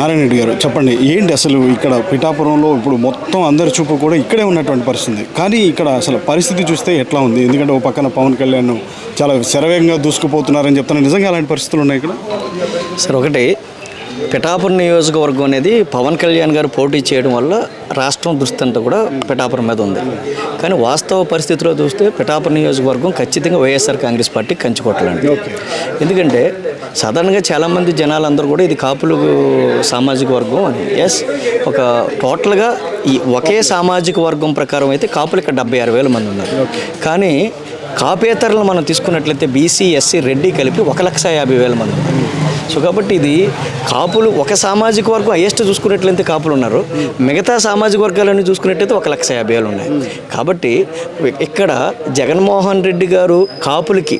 నారాయణ రెడ్డి గారు చెప్పండి ఏంటి అసలు ఇక్కడ పిఠాపురంలో ఇప్పుడు మొత్తం అందరి చూపు కూడా ఇక్కడే ఉన్నటువంటి పరిస్థితి? కానీ ఇక్కడ అసలు పరిస్థితి చూస్తే ఎట్లా ఉంది? ఎందుకంటే ఓ పక్కన పవన్ కళ్యాణ్ చాలా శరవేగంగా దూసుకుపోతున్నారని చెప్తున్నారు. నిజంగా అలాంటి పరిస్థితులు ఉన్నాయి ఇక్కడ? సార్ ఒకటి పిఠాపురం నియోజకవర్గం అనేది పవన్ కళ్యాణ్ గారు పోటీ చేయడం వల్ల రాష్ట్రం దృష్టి అంతా కూడా పిఠాపురం మీద ఉంది. కానీ వాస్తవ పరిస్థితిలో చూస్తే పిఠాపురం నియోజకవర్గం ఖచ్చితంగా వైఎస్ఆర్ కాంగ్రెస్ పార్టీ కంచుకోవట్లండి ఎందుకంటే సాధారణంగా చాలామంది జనాలందరూ కూడా ఇది కాపులు సామాజిక వర్గం అని. ఎస్ ఒక టోటల్గా ఈ ఒకే సామాజిక వర్గం ప్రకారం అయితే కాపులు ఇక్కడ డెబ్బై ఆరు వేల మంది ఉన్నారు. కానీ కాపేతరులను మనం తీసుకున్నట్లయితే బీసీ ఎస్సీ రెడ్డి కలిపి ఒక లక్ష యాభై వేల మంది ఉన్నారు. సో కాబట్టి ఇది కాపులు ఒక సామాజిక వర్గం హైయెస్ట్ చూసుకున్నట్లయితే కాపులు ఉన్నారు. మిగతా సామాజిక వర్గాలన్నీ చూసుకున్నట్లయితే ఒక లక్ష యాభై వేలు ఉన్నాయి. కాబట్టి ఇక్కడ జగన్మోహన్ రెడ్డి గారు కాపులకి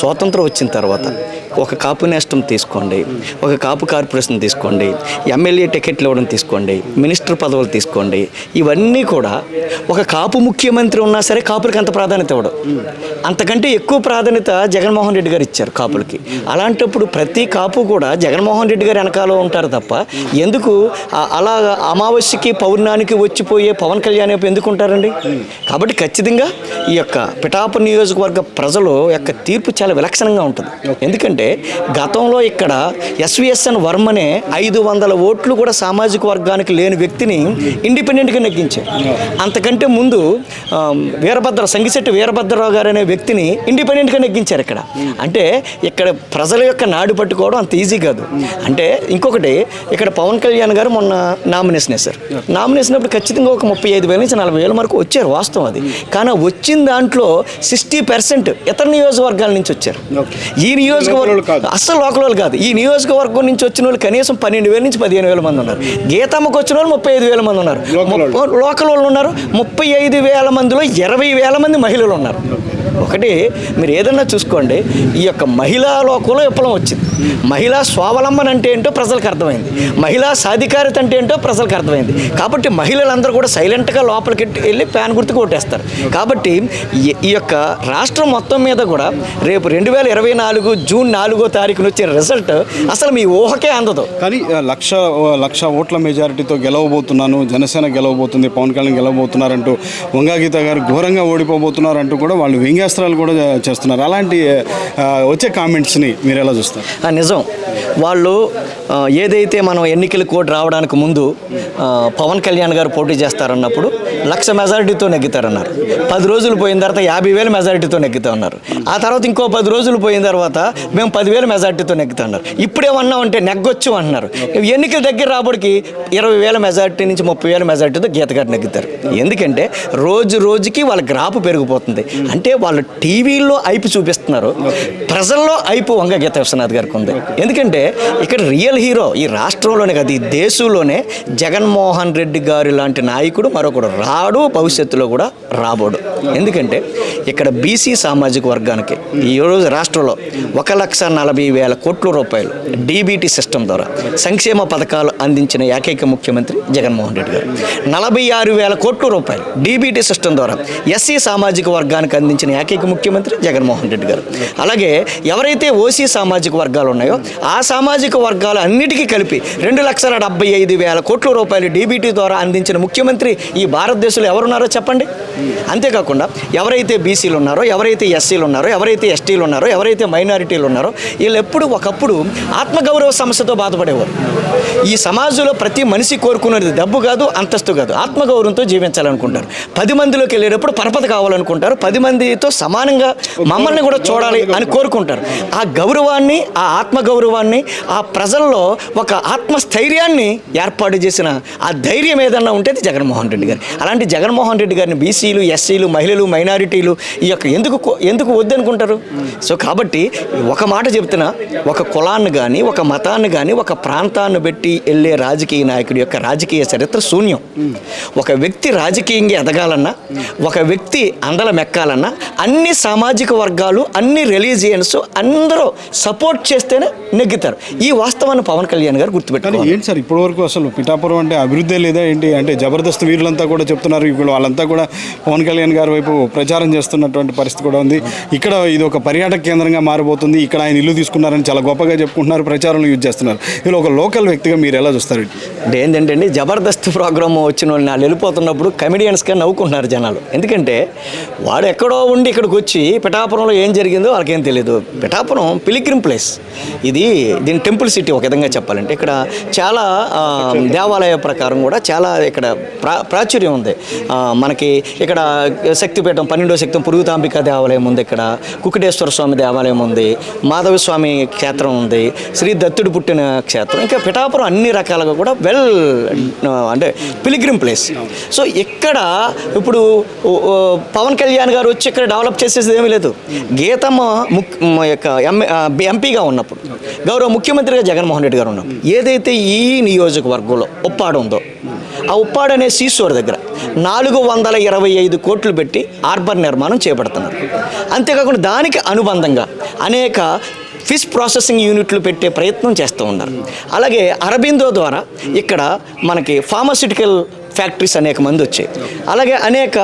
స్వాతంత్రం వచ్చిన తర్వాత ఒక కాపు నేస్తం తీసుకోండి ఒక కాపు కార్పొరేషన్ తీసుకోండి ఎమ్మెల్యే టికెట్లు ఇవ్వడం తీసుకోండి మినిస్టర్ పదవులు తీసుకోండి ఇవన్నీ కూడా ఒక కాపు ముఖ్యమంత్రి ఉన్నా సరే కాపులకి అంత ప్రాధాన్యత ఇవ్వడం. అంతకంటే ఎక్కువ ప్రాధాన్యత జగన్మోహన్ రెడ్డి గారు ఇచ్చారు కాపులకి. అలాంటప్పుడు ప్రతి కాపు కూడా జగన్మోహన్ రెడ్డి గారు వెనకాల ఉంటారు తప్ప ఎందుకు అలా అమావాస్యకి పౌర్ణానికి వచ్చిపోయే పవన్ కళ్యాణ్ ఎందుకు ఉంటారండి? కాబట్టి ఖచ్చితంగా ఈ యొక్క పిఠాపు నియోజకవర్గ ప్రజలు యొక్క తీర్పు చాలా విలక్షణంగా ఉంటుంది. ఎందుకంటే గతంలో ఇక్కడ ఎస్విఎస్ఎన్ వర్మనే ఐదు వందల ఓట్లు కూడా సామాజిక వర్గానికి లేని వ్యక్తిని ఇండిపెండెంట్గా నెగ్గించారు. అంతకంటే ముందు వీరభద్ర సంగిశెట్టి వీరభద్రరావు గారు అనే వ్యక్తిని ఇండిపెండెంట్గా నెగ్గించారు ఇక్కడ. అంటే ఇక్కడ ప్రజల యొక్క నాడు పట్టుకోవడం అంత ఈజీ కాదు. అంటే ఇంకొకటి ఇక్కడ పవన్ కళ్యాణ్ గారు మొన్న నామినేషన్ వేశారు నామినేషన్ అప్పుడు ఖచ్చితంగా ఒక ముప్పై ఐదు వేల నుంచి నలభై వేల వరకు వచ్చారు వాస్తవం అది. కానీ వచ్చిన దాంట్లో సిక్స్టీ పర్సెంట్ ఇతర నియోజకవర్గాల నుంచి వచ్చారు. ఈ లోకల్ కాదు. అస్సలు లోకల్ వాళ్ళు కాదు. ఈ నియోజకవర్గం నుంచి వచ్చిన వాళ్ళు కనీసం పన్నెండు వేల నుంచి పదిహేను వేల మంది ఉన్నారు. గీతమ్మకు వచ్చిన వాళ్ళు ముప్పై ఐదు వేల మంది ఉన్నారు. లోకల్ వాళ్ళు. ముప్ప- లోకల్ వాళ్ళు ఉన్నారు. ముప్పై ఐదు వేల మందిలో ఇరవై వేల మంది మహిళలు ఉన్నారు. ఒకటి మీరు ఏదన్నా చూసుకోండి. ఈ యొక్క మహిళా లోకంలో విప్లవం వచ్చింది. మహిళా స్వావలంబన అంటే ఏంటో ప్రజలకు అర్థమైంది. మహిళా సాధికారిత అంటే ఏంటో ప్రజలకు అర్థమైంది. కాబట్టి మహిళలందరూ కూడా సైలెంట్గా లోపలికి వెళ్ళి ప్యాన్ గుర్తు కొట్టేస్తారు. కాబట్టి ఈ- ఈ యొక్క రాష్ట్రం మొత్తం మీద కూడా రేపు రెండు వేల ఇరవై నాలుగు జూన్ నాలుగో తారీఖున వచ్చే రిజల్ట్ అసలు మీ ఊహకే అందదు. కానీ లక్ష లక్ష ఓట్ల మెజారిటీతో గెలవబోతున్నాను జనసేన గెలవబోతుంది పవన్ కళ్యాణ్ గెలవబోతున్నారంటూ వంగాగీత గారు ఘోరంగా ఓడిపోబోతున్నారంటూ కూడా వాళ్ళు వ్యంగ్యాస్త్రాలు కూడా చేస్తున్నారు. అలాంటి వచ్చే కామెంట్స్ని మీరు ఎలా చూస్తారు? నిజం. వాళ్ళు ఏదైతే మనం ఎన్నికల కోడ్ రావడానికి ముందు పవన్ కళ్యాణ్ గారు పోటీ చేస్తారన్నప్పుడు లక్ష మెజారిటీతో నెగ్గుతారన్నారు. పది రోజులు పోయిన తర్వాత యాభై వేల మెజారిటీతో నెగ్గుతా ఉన్నారు ఆ తర్వాత ఇంకో పది రోజులు పోయిన తర్వాత మేము పదివేల మెజారిటీతో నెగ్గుతా ఉన్నారు ఇప్పుడేమన్నా అంటే నెగ్గొచ్చు అంటున్నారు. ఎన్నికల దగ్గర రాబడికి ఇరవై వేల మెజారిటీ నుంచి ముప్పై వేల మెజారిటీతో గీత గారు నెగ్గుతారు. ఎందుకంటే రోజు రోజుకి వాళ్ళ గ్రాపు పెరిగిపోతుంది. అంటే వాళ్ళు టీవీల్లో ఐపు చూపిస్తున్నారు. ప్రజల్లో ఐపు వంగ గీత విశ్వనాథ్ గారికి ఉంది. ఎందుకంటే ఇక్కడ రియల్ హీరో ఈ రాష్ట్రంలోనే కాదు ఈ దేశంలోనే జగన్మోహన్ రెడ్డి గారు లాంటి నాయకుడు మరొకడు రాడు భవిష్యత్తులో కూడా రాబోడు. ఎందుకంటే ఇక్కడ బీసీ సామాజిక వర్గానికి ఈ రోజు రాష్ట్రంలో ఒక లక్ష నలభై వేల కోట్ల రూపాయలు డీబీటీ సిస్టమ్ ద్వారా సంక్షేమ పథకాలు అందించిన ఏకైక ముఖ్యమంత్రి జగన్మోహన్ రెడ్డి గారు. నలభై ఆరు వేల కోట్ల రూపాయలు డీబీటీ సిస్టమ్ ద్వారా ఎస్సీ సామాజిక వర్గానికి అందించిన ఏకైక ముఖ్యమంత్రి జగన్మోహన్ రెడ్డి గారు. అలాగే ఎవరైతే ఓసీ సామాజిక వర్గాలు ఉన్నాయో ఆ సామాజిక వర్గాలు అన్నిటికీ కలిపి రెండు లక్షల డెబ్బై ఐదు వేల కోట్ల రూపాయలు డీబీటీ ద్వారా అందించిన ముఖ్యమంత్రి ఈ భారతదేశంలో ఎవరున్నారో చెప్పండి. అంతేకాకుండా ఎవరైతే బీసీలు ఉన్నారో ఎవరైతే ఎస్సీలు ఉన్నారో ఎవరైతే ఎస్టీలు ఉన్నారో ఎవరైతే మైనారిటీలు ఉన్నారో వీళ్ళు ఎప్పుడు ఒకప్పుడు ఆత్మగౌరవ సమస్యతో బాధపడేవారు. ఈ సమాజంలో ప్రతి మనిషి కోరుకునేది డబ్బు కాదు అంతస్తు కాదు. ఆత్మగౌరవంతో జీవించాలనుకుంటారు. పది మందిలోకి వెళ్ళేటప్పుడు పరపతి కావాలనుకుంటారు. పది మందితో సమానంగా మమ్మల్ని కూడా చూడాలి అని కోరుకుంటారు. ఆ గౌరవాన్ని ఆ ఆత్మగౌరవాన్ని ఆ ప్రజల్లో ఒక ఆత్మస్థైర్యాన్ని ఏర్పాటు చేసిన ఆ ధైర్యం ఏదన్నా ఉంటే జగన్మోహన్ రెడ్డి గారు. అలాంటి జగన్మోహన్ రెడ్డి గారిని బీసీలు ఎస్సీలు మహిళలు మైనారిటీలు ఈ యొక్క ఎందుకు ఎందుకు వద్దనుకుంటారు? సో కాబట్టి ఒక మాట చెప్తున్నా ఒక కులాన్ని కానీ ఒక మతాన్ని కానీ ఒక ప్రాంతాన్ని పెట్టి వెళ్ళే రాజకీయ నాయకుడి యొక్క రాజకీయ చరిత్ర శూన్యం. ఒక వ్యక్తి రాజకీయంగా ఎదగాలన్నా ఒక వ్యక్తి అందలం ఎక్కాలన్నా అన్ని సామాజిక వర్గాలు అన్ని రిలీజియన్స్ అందరూ సపోర్ట్ చేస్తేనే నెగ్గుతారు. ఈ వాస్తవాన్ని పవన్ కళ్యాణ్ గారు గుర్తుపెట్టారు ఏంటి సార్ ఇప్పటివరకు అసలు పిఠాపురం అంటే అభివృద్ధి లేదా ఏంటి? అంటే జబర్దస్త్ వీరులంతా కూడా చెప్తున్నారు. ఇప్పుడు వాళ్ళంతా కూడా పవన్ కళ్యాణ్ గారి వైపు ప్రచారం చేస్తున్నటువంటి పరిస్థితి కూడా ఉంది. ఇక్కడ ఇది ఒక పర్యాటక కేంద్రంగా మారిపోతుంది ఇక్కడ ఆయన ఇల్లు తీసుకున్నారని చాలా గొప్పగా చెప్పుకుంటున్నారు. ప్రచారంలో యూజ్ చేస్తున్నారు. ఇలా ఒక లోకల్ వ్యక్తిగా మీరు ఎలా చూస్తారు? అంటే ఏంటంటే అండి జబర్దస్త్ ప్రోగ్రామ్ వచ్చిన వాళ్ళు నాళ్ళు వెళ్ళిపోతున్నప్పుడు కమెడియన్స్గా నవ్వుకుంటున్నారు జనాలు. ఎందుకంటే వాడు ఎక్కడో ఉండి ఇక్కడికి వచ్చి పిఠాపురంలో ఏం జరిగిందో వాళ్ళకేం తెలియదు పిఠాపురం పిలిగ్రిమ్ ప్లేస్. ఇది దీని టెంపుల్ సిటీ ఒక విధంగా చెప్పాలంటే. ఇక్కడ చాలా దేవాలయ ప్రకారం కూడా చాలా ఇక్కడ ప్రా ప్రాచుర్యం ఉంది. ఆ, మనకి ఇక్కడ శక్తిపీఠం పన్నెండో శక్తి పురుగుతాంబిక దేవాలయం ఉంది ఇక్కడ. కుకుటేశ్వర స్వామి దేవాలయం ఉంది. మాధవ స్వామి క్షేత్రం ఉంది. శ్రీ దత్తుడు పుట్టిన క్షేత్రం. ఇంకా పిఠాపురం అన్ని రకాలుగా కూడా వెల్ అంటే పిలిగ్రిమ్ ప్లేస్. సో ఇక్కడ ఇప్పుడు పవన్ కళ్యాణ్ గారు వచ్చి ఇక్కడ డెవలప్ చేసేది ఏమీ లేదు. గీతమ్మ ముక్ యొక్క ఎంఏ ఎంపీగా ఉన్నప్పుడు గౌరవ ముఖ్యమంత్రిగా జగన్మోహన్ రెడ్డి గారు ఉన్నప్పుడు ఏదైతే ఈ నియోజకవర్గంలో ఒప్పాడు ఉందో ఆ ఉప్పాడు అనే సీసోర్ దగ్గర నాలుగు వందల ఇరవై ఐదు కోట్లు పెట్టి ఆర్బర్ నిర్మాణం చేపడుతున్నారు. అంతేకాకుండా దానికి అనుబంధంగా అనేక ఫిష్ ప్రాసెసింగ్ యూనిట్లు పెట్టే ప్రయత్నం చేస్తూ ఉన్నారు. అలాగే అరబిందో ద్వారా ఇక్కడ మనకి ఫార్మాసిటికల్ ఫ్యాక్టరీస్ అనేక మంది వచ్చాయి. అలాగే అనేక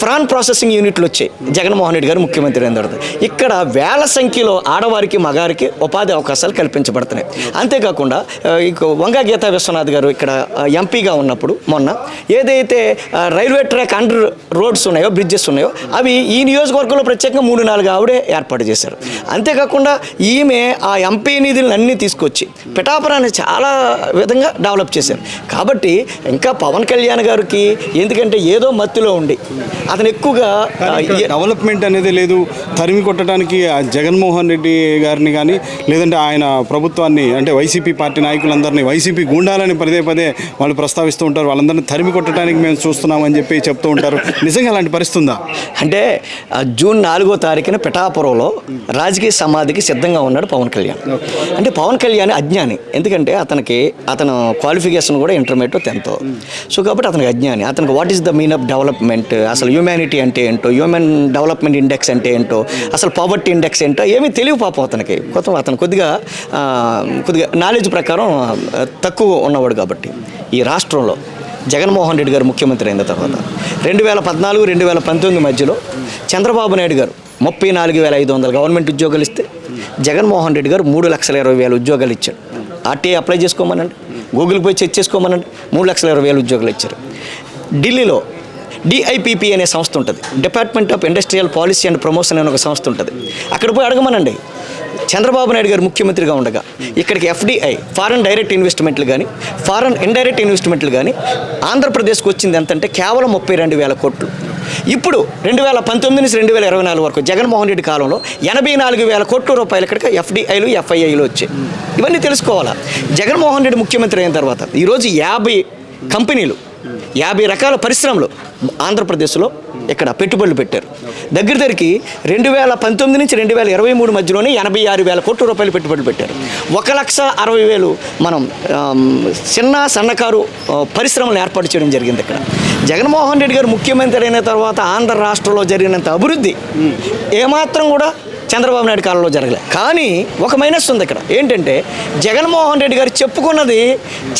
ఫ్రాన్ ప్రాసెసింగ్ యూనిట్లు వచ్చాయి. జగన్మోహన్ రెడ్డి గారు ముఖ్యమంత్రి అయిన ఇక్కడ వేల సంఖ్యలో ఆడవారికి మగారికి ఉపాధి అవకాశాలు కల్పించబడుతున్నాయి. అంతేకాకుండా వంగ ఇక గీతా విశ్వనాథ్ గారు ఇక్కడ ఎంపీగా ఉన్నప్పుడు మొన్న ఏదైతే రైల్వే ట్రాక్ అండర్ రోడ్స్ ఉన్నాయో బ్రిడ్జెస్ ఉన్నాయో అవి ఈ నియోజకవర్గంలో ప్రత్యేకంగా మూడు నాలుగు ఆవిడే ఏర్పాటు చేశారు. అంతేకాకుండా ఈమె ఆ ఎంపీ నిధులను అన్నీ తీసుకొచ్చి పిఠాపురాన్ని చాలా విధంగా డెవలప్ చేశారు. కాబట్టి ఇంకా పవన్ కళ్యాణ్ గారికి ఎందుకంటే ఏదో మత్తులో ఉండి. అతను ఎక్కువగా డెవలప్మెంట్ అనేది లేదు. తరిమి కొట్టడానికి జగన్మోహన్ రెడ్డి గారిని కానీ లేదంటే ఆయన ప్రభుత్వాన్ని అంటే వైసీపీ పార్టీ నాయకులందరినీ వైసీపీ గుండాలని పదే పదే వాళ్ళు ప్రస్తావిస్తూ ఉంటారు. వాళ్ళందరినీ తరిమి కొట్టడానికి మేము చూస్తున్నామని చెప్పి చెప్తూ ఉంటారు. నిజంగా అలాంటి పరిస్థితి ఉందా? అంటే జూన్ నాలుగో తారీఖున పిఠాపురంలో రాజకీయ సమాధికి సిద్ధంగా ఉన్నాడు పవన్ కళ్యాణ్. అంటే పవన్ కళ్యాణ్ అజ్ఞాని. ఎందుకంటే అతనికి అతను క్వాలిఫికేషన్ కూడా ఇంటర్మీడియట్ టెన్త్. సో కాబట్టి అతనికి అజ్ఞాని. అతనికి what is the mean of development అసలు హ్యూమానిటీ అంటే ఏంటో హ్యూమన్ డెవలప్మెంట్ ఇండెక్స్ అంటే ఏంటో అసలు పావర్టీ ఇండెక్స్ ఏంటో ఏమీ తెలివి పాపం అతనికి. కొత్త అతను కొద్దిగా కొద్దిగా నాలెడ్జ్ ప్రకారం తక్కువ ఉన్నవాడు కాబట్టి. ఈ రాష్ట్రంలో జగన్మోహన్ రెడ్డి గారు ముఖ్యమంత్రి అయిన తర్వాత రెండు వేల పద్నాలుగు రెండు వేల పంతొమ్మిది మధ్యలో చంద్రబాబు నాయుడు గారు ముప్పై నాలుగు వేల ఐదు వందల గవర్నమెంట్ ఉద్యోగాలు ఇస్తే జగన్మోహన్ రెడ్డి గారు మూడు లక్షల ఇరవై వేల ఉద్యోగాలు ఇచ్చారు ఆర్టీఐ అప్లై చేసుకోమనండి. గూగుల్ పోయి చెక్ చేసుకోమనండి. మూడు లక్షల ఇరవై వేల ఉద్యోగాలు ఇచ్చారు. ఢిల్లీలో డిఐపిపి అనే సంస్థ ఉంటుంది. Department of industrial policy and promotion అనే ఒక సంస్థ ఉంటుంది. అక్కడ పోయి అడగమనండి. చంద్రబాబు నాయుడు గారు ముఖ్యమంత్రిగా ఉండగా ఇక్కడికి ఎఫ్డిఐ ఫారెన్ డైరెక్ట్ ఇన్వెస్ట్మెంట్లు కానీ ఫారెన్ ఇండైరెక్ట్ ఇన్వెస్ట్మెంట్లు కానీ ఆంధ్రప్రదేశ్కి వచ్చింది ఎంతంటే కేవలం ముప్పై రెండు వేల కోట్లు. ఇప్పుడు రెండు వేల పంతొమ్మిది నుంచి రెండు వేల ఇరవై నాలుగు వరకు జగన్మోహన్ రెడ్డి కాలంలో ఎనభై నాలుగు వేల కోట్ల రూపాయల ఇక్కడికి ఎఫ్డిఐలు ఎఫ్ఐఐలు వచ్చాయి. ఇవన్నీ తెలుసుకోవాలా? జగన్మోహన్ రెడ్డి ముఖ్యమంత్రి అయిన తర్వాత ఈరోజు యాభై కంపెనీలు యాభై రకాల పరిశ్రమలు ఆంధ్రప్రదేశ్లో ఇక్కడ పెట్టుబడులు పెట్టారు. దగ్గర దగ్గరికి రెండు వేల పంతొమ్మిది నుంచి రెండు వేల ఇరవై మూడు మధ్యలోనే ఎనభై ఆరు వేల కోట్ల రూపాయలు పెట్టుబడులు పెట్టారు. ఒక లక్ష అరవై వేలు మనం చిన్న సన్నకారు పరిశ్రమలు ఏర్పాటు చేయడం జరిగింది ఇక్కడ. జగన్మోహన్ రెడ్డి గారు ముఖ్యమంత్రి అయిన తర్వాత ఆంధ్ర రాష్ట్రంలో జరిగినంత అభివృద్ధి ఏమాత్రం కూడా చంద్రబాబు నాయుడు కాలంలో జరగలే. కానీ ఒక మైనస్ ఉంది ఇక్కడ. ఏంటంటే జగన్మోహన్ రెడ్డి గారు చెప్పుకున్నది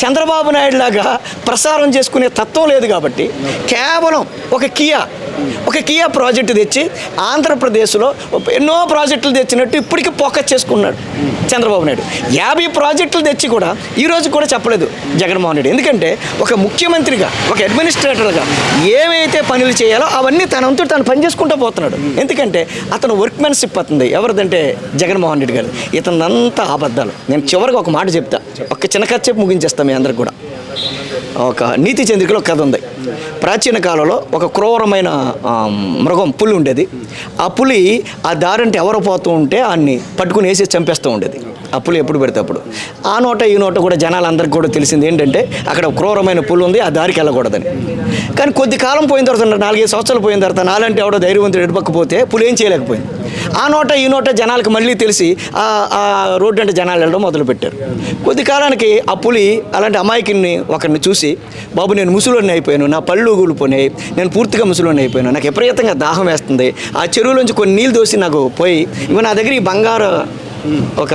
చంద్రబాబు నాయుడు లాగా ప్రసారం చేసుకునే తత్వం లేదు కాబట్టి కేవలం ఒక కియా ఒక కియా ప్రాజెక్టు తెచ్చి ఆంధ్రప్రదేశ్లో ఎన్నో ప్రాజెక్టులు తెచ్చినట్టు ఇప్పటికీ ఫోకస్ చేసుకున్నాడు చంద్రబాబు నాయుడు. యాభై ప్రాజెక్టులు తెచ్చి కూడా ఈ రోజు కూడా చెప్పలేదు జగన్మోహన్ రెడ్డి. ఎందుకంటే ఒక ముఖ్యమంత్రిగా ఒక అడ్మినిస్ట్రేటర్గా ఏమైతే పనులు చేయాలో అవన్నీ తనంతో తను పని చేసుకుంటూ పోతున్నాడు. ఎందుకంటే అతను వర్క్మెన్షిప్ అవుతుంది ఎవరిదంటే జగన్మోహన్ రెడ్డి గారు ఇతనంతా అబద్ధాలు. నేను చివరికి ఒక మాట చెప్తా. ఒక చిన్న కథ చెప్పి ముగించేస్తాను మీ అందరికి కూడా. ఒక నీతి చంద్రికలో కథ ఉంది. ప్రాచీన కాలంలో ఒక క్రూరమైన మృగం పులి ఉండేది. ఆ పులి ఆ దారంటే ఎవరు పోతూ ఉంటే అన్ని పట్టుకుని వేసి చంపేస్తూ ఉండేది. ఆ పులి ఎప్పుడు పెడితే అప్పుడు. ఆ నోట ఈ నోట కూడా జనాలందరికీ కూడా తెలిసింది ఏంటంటే అక్కడ క్రూరమైన పులి ఉంది ఆ దారికి వెళ్ళకూడదని. కానీ కొద్ది కాలం పోయిన తర్వాత నాలుగైదు సంవత్సరాలు పోయిన తర్వాత నాలంటే ఎవడో ధైర్యవంతుడు ఎడపక్కపోతే పులి ఏం చేయలేకపోయింది. ఆ నోట ఈ నోట జనాలకు మళ్ళీ తెలిసి ఆ రోడ్డు అంటే జనాలు వెళ్ళడం మొదలుపెట్టారు. కొద్ది కాలానికి ఆ పులి అలాంటి అమాయకుని ఒకరిని చూసి బాబు నేను ముసలోని అయిపోయాను నా పళ్ళు ఊగిపోయినాయి నేను పూర్తిగా ముసలోని అయిపోయాను నాకు విపరీతంగా దాహం వేస్తుంది ఆ చెరువులోంచి కొన్ని నీళ్ళు దోసి నాకు పోయి ఇవి నా దగ్గర ఈ బంగారు ఒక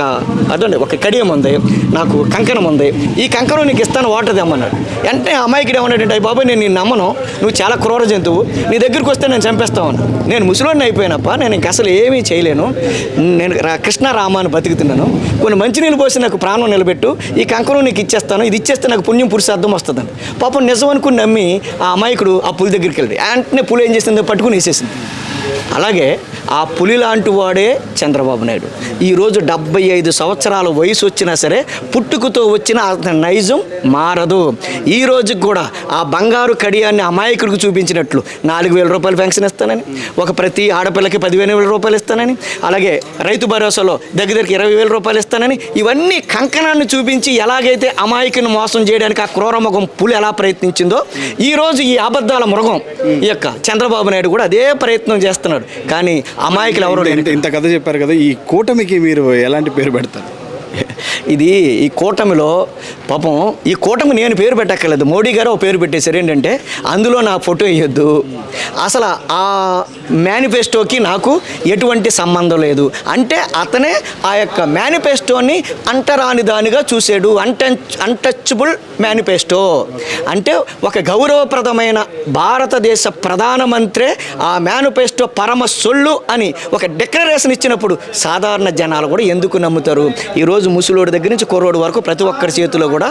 అదండి ఒక కడియం ఉంది. నాకు కంకణం ఉంది. ఈ కంకణం నీకు ఇస్తాను వాటర్ తెమ్మన్నాడు. వెంటనే అమ్మాయికి ఏమన్నాడంటే "అయ్య నేను నిన్ను నమ్మను. నువ్వు చాలా క్రూర జంతువు. నీ దగ్గరికి వస్తే నేను చంపేస్తావు నేను ముసలోడిని అయిపోయినప్ప. నేను ఇంక అసలు ఏమీ చేయలేను. నేను రా- కృష్ణ రామాను బతుకుతున్నాను. కొన్ని మంచినీళ్ళు పోసి నాకు ప్రాణం నిలబెట్టు. ఈ కంకణం నీకు ఇచ్చేస్తాను. ఇది ఇచ్చేస్తే నాకు పుణ్యం పురుషార్థం వస్తుందని. పాపం నిజం అనుకుని నమ్మి ఆ అమాయకుడు ఆ పులి దగ్గరికి వెళ్ళి వెంటనే పులి ఏం చేసిందో పట్టుకుని వేసేసింది. అలాగే ఆ పులి లాంటి వాడే చంద్రబాబు నాయుడు. ఈరోజు డెబ్బై ఐదు సంవత్సరాల వయసు వచ్చినా సరే పుట్టుకతో వచ్చిన అతని నైజం మారదు. ఈ రోజుకి కూడా ఆ బంగారు కడియాన్ని అమాయకుడికి చూపించినట్లు నాలుగు వేల రూపాయలు పెన్షన్ ఇస్తానని ఒక ప్రతి ఆడపిల్లకి పదివేల వేల రూపాయలు ఇస్తానని అలాగే రైతు భరోసాలో దగ్గర దగ్గరికి ఇరవై వేల రూపాయలు ఇస్తానని ఇవన్నీ కంకణాన్ని చూపించి ఎలాగైతే అమాయకుని మోసం చేయడానికి ఆ క్రూర పులి ఎలా ప్రయత్నించిందో ఈ రోజు ఈ అబద్ధాల మృగం ఈ యొక్క చంద్రబాబు నాయుడు కూడా అదే ప్రయత్నం చేస్తున్నాడు. కానీ అమాయకులు ఎవరు ఇంత ఇంత కథ చెప్పారు కదా ఈ కూటమికి మీరు ఎలాంటి పేరు పెడతారు? ఇది ఈ కూటమిలో పాపం ఈ కూటమి నేను పేరు పెట్టక్కర్లేదు. మోడీ గారు ఒక పేరు పెట్టేశారు ఏంటంటే అందులో నా ఫోటో వేయొద్దు. అసలు ఆ మేనిఫెస్టోకి నాకు ఎటువంటి సంబంధం లేదు. అంటే అతనే ఆ యొక్క మేనిఫెస్టోని అంటరాని దానిగా చూసాడు అంట అన్టచబుల్ మేనిఫెస్టో. అంటే ఒక గౌరవప్రదమైన భారతదేశ ప్రధానమంత్రే ఆ మేనిఫెస్టో పరమ సొల్లు అని ఒక డిక్లరేషన్ ఇచ్చినప్పుడు సాధారణ జనాలు కూడా ఎందుకు నమ్ముతారు? ఈరోజు ముసలోడి దగ్గర నుంచి కుర్రోడు వరకు ప్రతి ఒక్కరి చేతిలో కూడా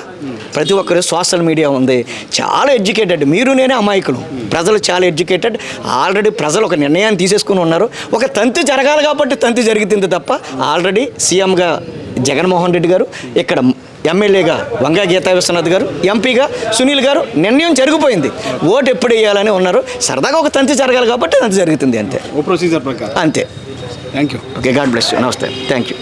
ప్రతి ఒక్కరి సోషల్ మీడియా ఉంది. చాలా ఎడ్యుకేటెడ్. మీరు నేనే అమాయకులు. ప్రజలు చాలా ఎడ్యుకేటెడ్. ఆల్రెడీ ప్రజలు ఒక నిర్ణయాన్ని తీసేసుకుని ఉన్నారు. ఒక తంతి జరగాలి కాబట్టి తంతి జరుగుతుంది తప్ప ఆల్రెడీ సీఎంగా జగన్మోహన్ రెడ్డి గారు ఇక్కడ ఎమ్మెల్యేగా వంగా గీతా విశ్వనాథ్ గారు ఎంపీగా సునీల్ గారు నిర్ణయం జరిగిపోయింది. ఓటు ఎప్పుడు వేయాలని ఉన్నారు. సరదాగా ఒక తంతి జరగాలి కాబట్టి తంతి జరుగుతుంది అంతే. ప్రొసీజర్ ప్రకారం. అంతే. Thank you okay God bless you. నమస్తే. Thank you